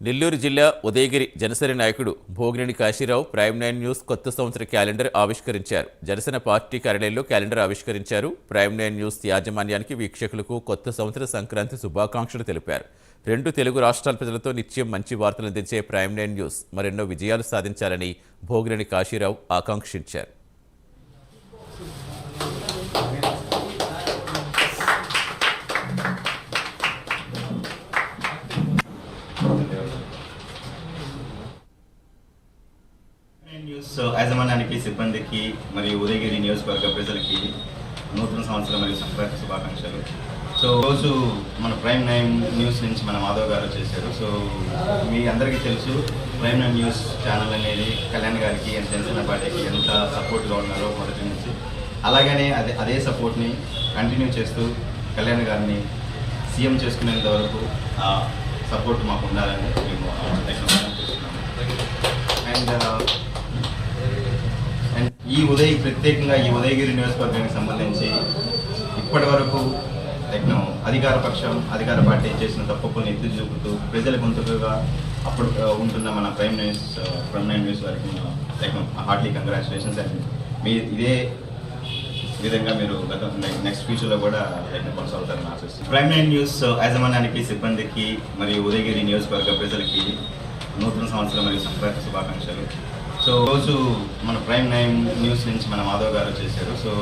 నెల్లూరు జిల్లా ఉదయగిరి జనసేన నాయకుడు Bhogineni Kasirao prime nine news కొత్త సంవత్సర క్యాలెండర్ ఆవిష్కరించారు. జనసేన పార్టీ కార్యాలయంలో క్యాలెండర్ ఆవిష్కరించారు. ప్రైమ్ నైన్ న్యూస్ యాజమాన్యానికి వీక్షకులకు కొత్త సంవత్సర సంక్రాంతి శుభాకాంక్షలు తెలిపారు. రెండు తెలుగు రాష్ట్రాల ప్రజలతో నిత్యం మంచి వార్తలు అందించే ప్రైమ్ నైన్ న్యూస్ మరెన్నో విజయాలు సాధించాలని భోగినేని కాశీరావు ఆకాంక్షించారు. సో యాజమాన్యానికి సిబ్బందికి మరియు ఉదయగిరి నియోజకవర్గ ప్రజలకి నూతన సంవత్సరం మరియు సంక్రాంతి శుభాకాంక్షలు. సో రోజు మన ప్రైమ్ నైన్ న్యూస్ నుంచి మన మాధవ్ గారు చేశారు సో మీ అందరికీ తెలుసు ప్రైమ్ నైన్ న్యూస్ ఛానల్ అనేది కళ్యాణ్ గారికి ఎంత జనసేన పార్టీకి ఎంత సపోర్ట్గా ఉన్నారో మొదటి నుంచి. అలాగనే అదే అదే సపోర్ట్ని కంటిన్యూ చేస్తూ కళ్యాణ్ గారిని సీఎం చేసుకునేంత వరకు ఆ సపోర్ట్ మాకు ఉండాలని మేము అండ్ ఈ ఉదయ్ ప్రత్యేకంగా ఈ ఉదయగిరి నియోజకవర్గానికి సంబంధించి ఇప్పటి వరకు అధికార పక్షం అధికార పార్టీ చేసిన తప్పులను ఎత్తి చూపుతూ ప్రజల గొంతుకగా అప్పుడు uh, ఉంటున్న మన prime news uh, prime nine news వారికి లైక్ హార్ట్లీ కంగ్రాచులేషన్స్ అండ్ మీ ఇదే విధంగా మీరు గత నెక్స్ట్ ఫ్యూచర్లో కూడా యజ్ఞం కొనసాగుతారని ఆశిస్తుంది ప్రైమ్ నైన్ న్యూస్ uh, యాజమాన్యానికి సిబ్బందికి మరియు ఉదయగిరి నియోజకవర్గ ప్రజలకి నూతన సంవత్సరం మరియు సంక్రాంతి శుభాకాంక్షలు. సో రోజు మన ప్రైమ్ నైన్ న్యూస్ నుంచి మన మాధవ్ గారు చేశారు సో